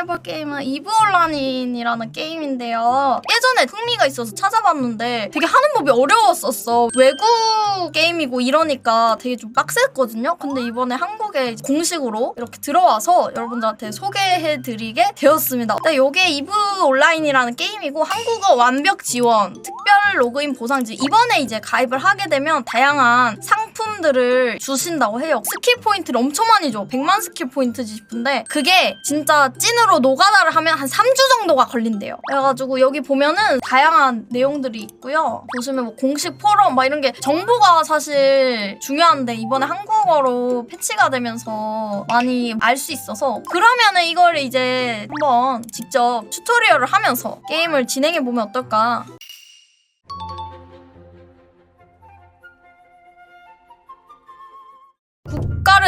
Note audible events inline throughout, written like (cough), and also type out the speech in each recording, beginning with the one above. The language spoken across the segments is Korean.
해볼 게임은 이브올라닌이라는 게임인데요. 예전에 흥미가 있어서 찾아봤는데 되게 하는 법이 어려웠었어. 외국 게임이고 이러니까 되게 좀 빡셌거든요. 근데 이번에 한국에 공식으로 이렇게 들어와서 여러분들한테 소개해드리게 되었습니다. 네, 이게 이브 온라인이라는 게임이고 한국어 완벽 지원, 특별 로그인 보상지 이번에 이제 가입을 하게 되면 다양한 상품들을 주신다고 해요. 스킬 포인트를 엄청 많이 줘. 100만 스킬 포인트지 싶은데 그게 진짜 찐으로 노가다를 하면 한 3주 정도가 걸린대요. 그래가지고 여기 보면은 다양한 내용들이 있고요. 보시면 뭐 공식 포럼 막 이런 게 정보가 사실 중요한데 이번에 한국어로 패치가 되면서 많이 알 수 있어서 그러면은 이걸 이제 한번 직접 튜토리얼을 하면서 게임을 진행해 보면 어떨까?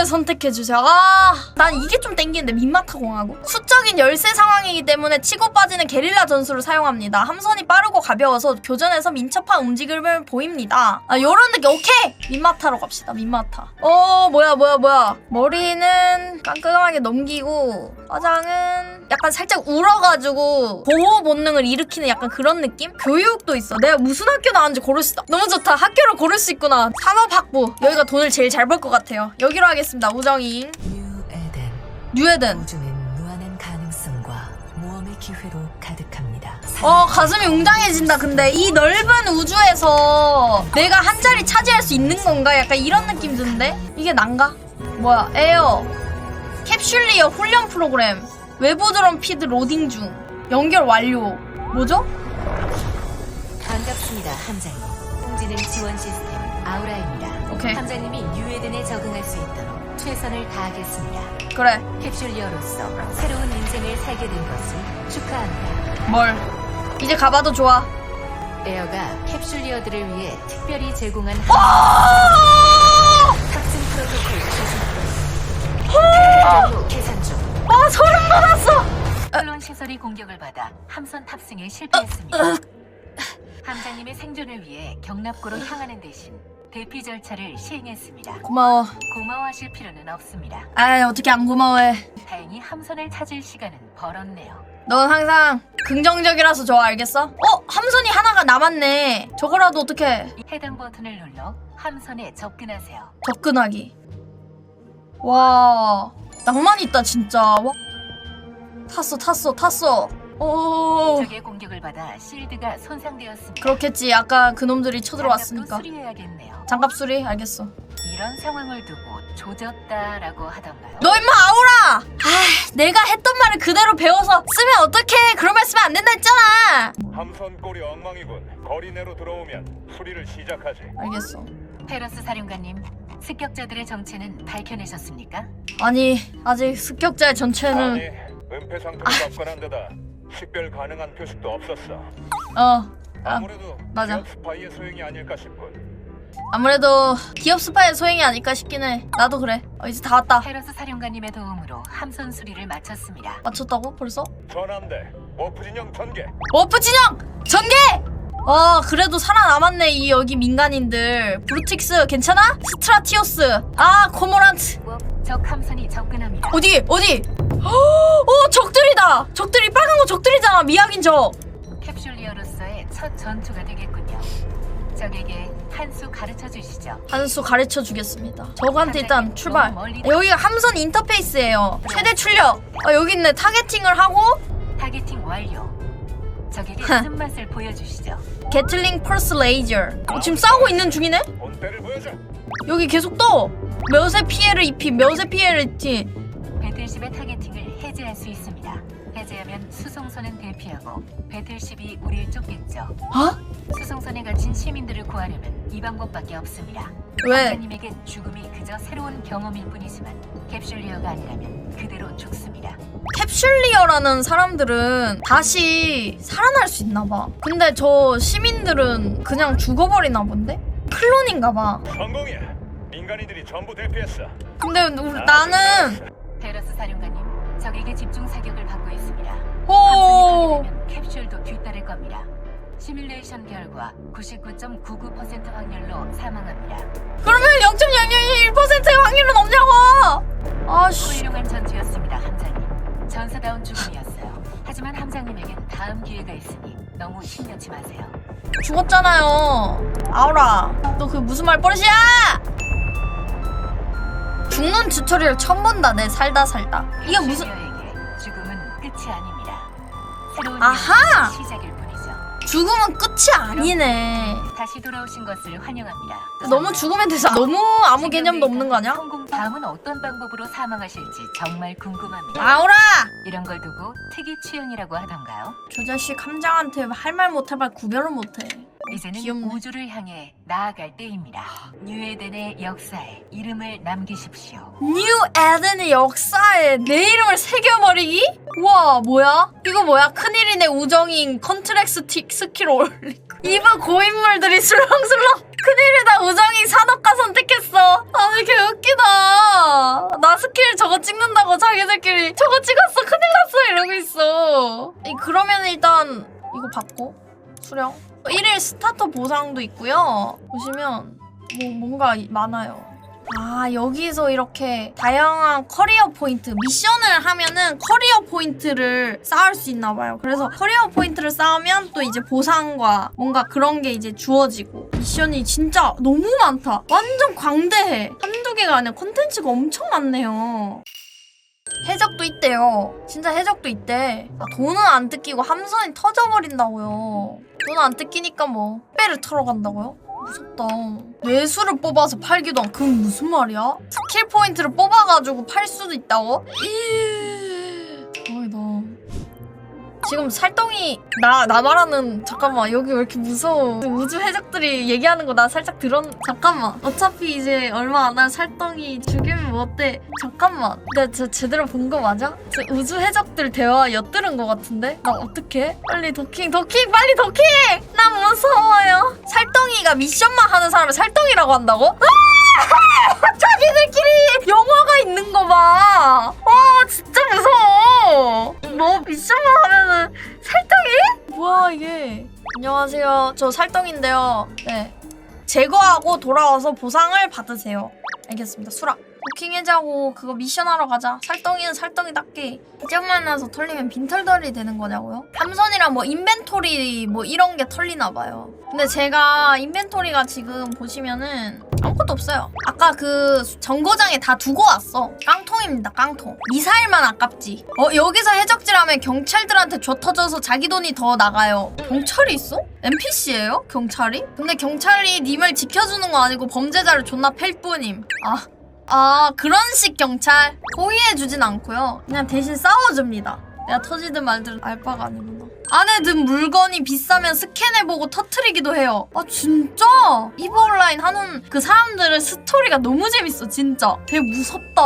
국가를 선택해 주세요. 아, 난 이게 좀 땡기는데 민마타 공화국. 수적인 열세 상황이기 때문에 치고 빠지는 게릴라 전술을 사용합니다. 함선이 빠르고 가벼워서 교전에서 민첩한 움직임을 보입니다. 아, 요런 느낌. 오케이. 민마타로 갑시다. 민마타. 어, 뭐야, 뭐야, 뭐야. 머리는 깜깜하게 넘기고 화장은 약간 살짝 울어가지고 보호 본능을 일으키는 약간 그런 느낌? 교육도 있어. 내가 무슨 학교 나왔는지 고를 수 있다. 너무 좋다. 학교를 고를 수 있구나. 산업학부. 여기가 돈을 제일 잘 벌 것 같아요. 여기로 하겠습니다. 우정이. 뉴 에덴 뉴에덴. 우주는 무한한 가능성과 모험의 기회로 가득합니다. 어 가슴이 웅장해진다 근데 이 넓은 우주에서 내가 한 자리 차지할 수 있는 건가 약간 이런 느낌 드는데 이게 난가? 뭐야 에어 캡슐리어 훈련 프로그램 외부 드럼 피드 로딩 중 연결 완료 뭐죠? 반갑습니다, 함장님. 통지능 지원 시스템 아우라입니다. 오케이. 함장님이 뉴에덴에 적응할 수 있도록 최선을 다하겠습니다. 그래 캡슐리어로서 새로운 인생을 살게 된 것을 축하합니다. 뭘 이제 가봐도 좋아 에어가 캡슐리어들을 위해 특별히 제공한 아! 탑승 프로토콜 계산 중. 계산 중. 아 소름 돋았어 클론 시설이 공격을 받아 함선 탑승에 실패했습니다. 함장님의 생존을 위해 경납고로 향하는 대신 대피 절차를 시행했습니다. 고마워 고마워하실 필요는 없습니다. 아 어떻게 안 고마워해 다행히 함선을 찾을 시간은 벌었네요. 넌 항상 긍정적이라서 좋아 알겠어? 어 함선이 하나가 남았네 저거라도 어떻게 해당 버튼을 눌러 함선에 접근하세요. 접근하기. 와, 낭만 있다 진짜. 와. 탔어, 탔어, 탔어. 오, 적의 공격을 받아 실드가 손상되었습니다. 그렇겠지. 아까 그 놈들이 장갑도 쳐들어왔으니까. 수리해야겠네요. 장갑 수리, 알겠어. 이런 상황을 두고 조졌다라고 하던가요? 너 임마 아우라! 아, 내가 했던 말을 그대로 배워서 쓰면 어떡해? 그런 말 쓰면 안 된다 했잖아. 함 선 꼴이 엉망이군. 거리 내로 들어오면 수리를 시작하지. 알겠어. 페러스 사령관님, 습격자들의 정체는 밝혀내셨습니까? 아니, 아직 습격자의 아니, 전체는 은폐 상태로 접근한 데다 식별 가능한 표식도 없었어. 어. 아, 아무래도 맞아. 기업 스파이의 소용이 아닐까 싶군. 아무래도 기업 스파의 소행이 아닐까 싶긴 해. 나도 그래. 어, 이제 다 왔다. 페러스 사령관님의 도움으로 함선 수리를 마쳤습니다. 맞췄다고 벌써? 전함대 워프 진영 전개. 워프 진영 전개! 아 그래도 살아남았네 이 여기 민간인들 브루틱스 괜찮아? 스트라티오스 아 코모란트 뭐, 적 함선이 접근합니다. 어디 어디 (gasps) 어 적들이다 적들이 빨간 거 적들이잖아 미약인 적 캡슐리어로서의 첫 전투가 되겠군요. 적에게 한 수 가르쳐 주시죠. 한 수 가르쳐 주겠습니다 저거한테 일단 출발 여기가 함선 인터페이스예요 최대 출력 아 여기 있네 타겟팅을 하고 타겟팅 완료. 적에게 흥. 쓴맛을 보여주시죠. 게틀링 펄스 레이저 어, 지금 싸우고 있는 중이네? 본때를 보여줘. 여기 계속 떠 몇의 피해를 입힌 몇의 피해를 입힌 배틀십의 타겟팅을 해제할 수 있습니다. 해제하면 수송선은 대피하고 배틀십이 우릴 쫓겠죠. 어? 수송선에 갇힌 시민들을 구하려면 이 방법밖에 없습니다. 왜? 왕자님에겐 죽음이 그저 새로운 경험일 뿐이지만 캡슐리어가 아니라면 그대로 죽습니다. 캡슐리어라는 사람들은 다시 살아날 수 있나 봐. 근데 저 시민들은 그냥 죽어버리나 본데? 클론인가 봐. 성공이야. 민간인들이 전부 대피했어. 근데 우리- 나는 페러스 사령관님, 적에게 집중 사격을 받고 있습니다. 되면 캡슐도 뒤따를 겁니다. 시뮬레이션 결과 99.99% 확률로 사망합니다. 그러면 0.001%의 확률은 없냐고. 아씨 훌륭한 전투였습니다, 함장님. 전사다운 죽음이었어요. 하지만 함장님에겐 다음 기회가 있으니 너무 심려치 마세요. 죽었잖아요. 아우라, 너 그 무슨 말 버릇이야? 죽는 주철이를 처음 본다. 내 살다 살다. 이게 무슨? 죽음은 끝이 아닙니다. 새로운 아하! 시작일 뿐이죠. 죽음은 끝이 아니네. 다시 돌아오신 것을 환영합니다. 너무 죽음에 대해서 너무 아무 개념도 없는 거 아니야? 성공 다음은 어떤 방법으로 사망하실지 정말 궁금합니다. 아우라! 이런 걸 두고 특이 취향이라고 하던가요? 저 자식 함장한테 할 말 못할 말 구별을 못해. 이제는 귀엽네. 우주를 향해 나아갈 때입니다. 뉴에덴의 역사에 이름을 남기십시오. 뉴 에덴의 역사에 내 이름을 새겨버리기? 우와 뭐야? 이거 뭐야? 큰일이네 우정인 컨트랙스 틱 스킬 올리고 이브 고인물들이 술렁술렁 큰일이다 우정인 산업가 선택했어 아니 개 웃기다 나 스킬 저거 찍는다고 자기들끼리 저거 찍었어 큰일 났어 이러고 있어 이, 그러면 일단 이거 받고 수령 1일 스타터 보상도 있고요. 보시면 뭐 뭔가 이- 많아요. 아 여기서 이렇게 다양한 커리어 포인트 미션을 하면은 커리어 포인트를 쌓을 수 있나 봐요. 그래서 커리어 포인트를 쌓으면 또 이제 보상과 뭔가 그런 게 이제 주어지고 미션이 진짜 너무 많다. 완전 광대해. 한두 개가 아니라 콘텐츠가 엄청 많네요 해적도 있대요 진짜 해적도 있대 아, 돈은 안 뜯기고 함선이 터져버린다고요 돈 안 뜯기니까 뭐 배를 털어 간다고요? 무섭다. 뇌수를 뽑아서 팔기도 한 그건 무슨 말이야? 스킬 포인트를 뽑아가지고 팔 수도 있다고? 이 지금 살덩이 나 나 말하는 잠깐만 여기 왜 이렇게 무서워 우주 해적들이 얘기하는 거 나 살짝 들었 잠깐만 어차피 이제 얼마 안 할 살덩이 죽이면 뭐 어때 잠깐만 내가 저 제대로 본 거 맞아? 저 우주 해적들 대화 엿들은 거 같은데 나 어떡해 빨리 도킹 도킹 빨리 도킹 나 무서워요 살덩이가 미션만 하는 사람을 살덩이라고 한다고? 아! (laughs) 자기들끼리 영화가 있는 거 봐. 와 진짜 무서워. 뭐 미션만 하면은 살덩이? 뭐야 이게? 안녕하세요. 저 살덩인데요. 네. 제거하고 돌아와서 보상을 받으세요. 알겠습니다. 수락. 부킹 해자고 그거 미션 하러 가자. 살덩이는 살덩이답게 해적만 나서 털리면 빈털털이 되는 거냐고요? 함선이랑 뭐 인벤토리 뭐 이런 게 털리나 봐요. 근데 제가 인벤토리가 지금 보시면은 아무것도 없어요. 아까 그 정거장에 다 두고 왔어. 깡통입니다, 깡통. 미사일만 아깝지. 어, 여기서 해적질하면 경찰들한테 줘 터져서 자기 돈이 더 나가요. 경찰이 있어? NPC예요? 경찰이? 근데 경찰이 님을 지켜주는 거 아니고 범죄자를 존나 팰 뿐임. 아. 아, 그런 식 경찰. 호의해주진 않고요. 그냥 대신 싸워줍니다. 내가 터지든 말든 알바가 아니구나. 안에 든 물건이 비싸면 스캔해보고 터트리기도 해요. 아 진짜? 이브 온라인 하는 그 사람들의 스토리가 너무 재밌어 진짜. 되게 무섭다.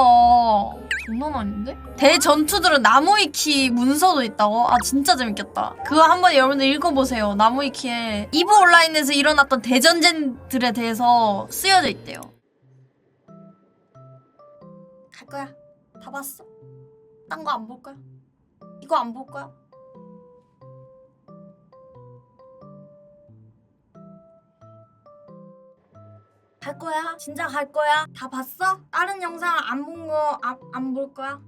장난 아닌데? 대전투들은 나무위키 문서도 있다고? 아 진짜 재밌겠다. 그거 한번 여러분들 읽어보세요. 나무위키에 이브 온라인에서 일어났던 대전쟁들에 대해서 쓰여져 있대요. 갈 거야. 다 봤어? 딴 거 안 볼 거야? 이거 안 볼 거야? 갈 거야? 진짜 갈 거야? 다 봤어? 다른 영상 안 본 거 안 안 볼 거야?